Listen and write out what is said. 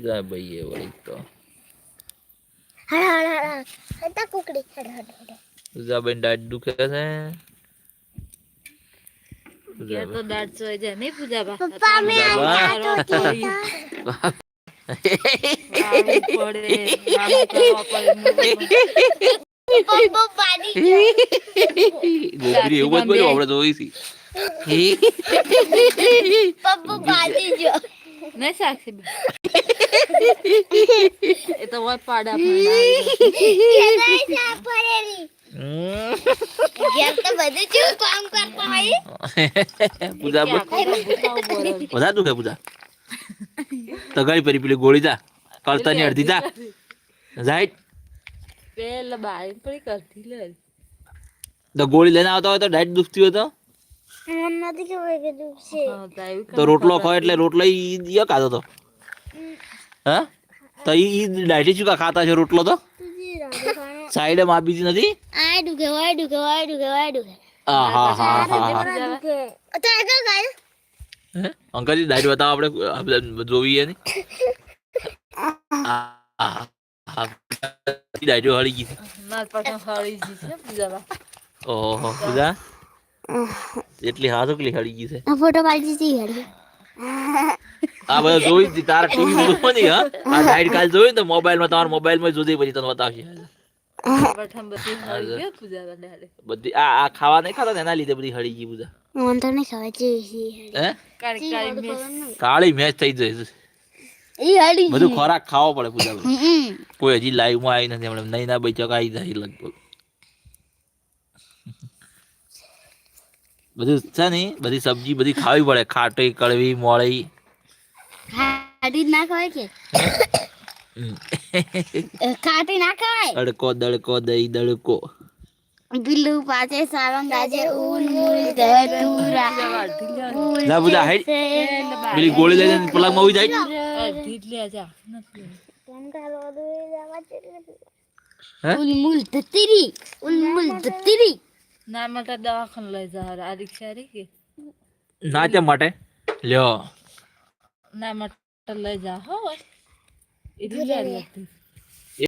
જા ભાઈ એ વળી તો હડ હડ હડ હતા કુકડી હડ હડ હડ જા બેન દાઢ દુખે છે ઘેર તો દાંત સોય જાય નહીં પૂજા બા પપ્પા મેં પૂજાબા. આટો કીધા પડે આમ કરવા પડે પપ્પા પાડી ગોબરી એવું જ બધું આપણે જોઈ છી પપ્પા પાડી જો નહીં સાક્ષી બેન એ તો હોય પાડા તો કરતા પૂજા તગાડી પરી પેલી ગોળી જા કરતાની અડધી જા રાઈટ પેલા પડી કરતી લે તો ગોળી લઈને આવતા હોય તો ડાયટ દુખતી હોય તો તો રોટલો ખાય એટલે રોટલો ઈ ખાતો તો? હા? તો ઈ ડાયટી શું કા ખાતા છે રોટલો તો? સાઈડે માં બીજી નથી? આ દુખે વાય દુખે વાય દુખે વાય દુખે હા હા હા હા. હા તો એક ગાય. હે? અંકલજી ડાયટ બતાવો આપણે જોવીએ હા ડાયટો હળી ગઈ માર પાછળ હળી ગઈ છે પૂજા ઓહો પૂજા એટલી હાથ કેટલી હળી ગઈ છે. ફોટો પાડી દીધી હેડી આ બધા જોઈ જ. તારા ટીવી માં જોવાની હા? આ લાઈટ કાલ જોઈ તો મોબાઈલમાં તમારા મોબાઈલમાં જોજે પછી તને બતાવશે બધી હળી બધી આ આ ખાવા નહીં ખાતા એના લીધે બધી હળી ગઈ પૂજા મન તો નહીં ખાવા છે કાળી કાળી મેસ. કાળી મેચ થઈ જાય છે. બધું ખોરાક ખાવો પડે પૂજા કોઈ હજી લાઈવમાં આવી નથી હમણાં નહીં ના ભાઈ ચોક આવી જાય લગભગ. બધું છે ને બધી સબ્જી બધી ખાવી પડે. ખાટી કડવી મોળી. ખાટી ના ખવાય કે? ખાટી ના ખવાય? અડકો દડકો દઈ દડકો બિલ્લુ પાસે સાવંગ આજે ઉન મુલ ધતુરા ના પૂજા હે પેલી ગોળી લઈ જઈને પલંગમાં ઉઈ જાય? અડધી લે જા. નથી હે ઉલ મુલ ધતીરી ઉલ મુલ ધતીરી ના માટે દવાખાને લઈ જા આ રિક્ષા રી કે નાચા માટે? લ્યો. ના માટે લઈ જા હો એટલી લે લેતી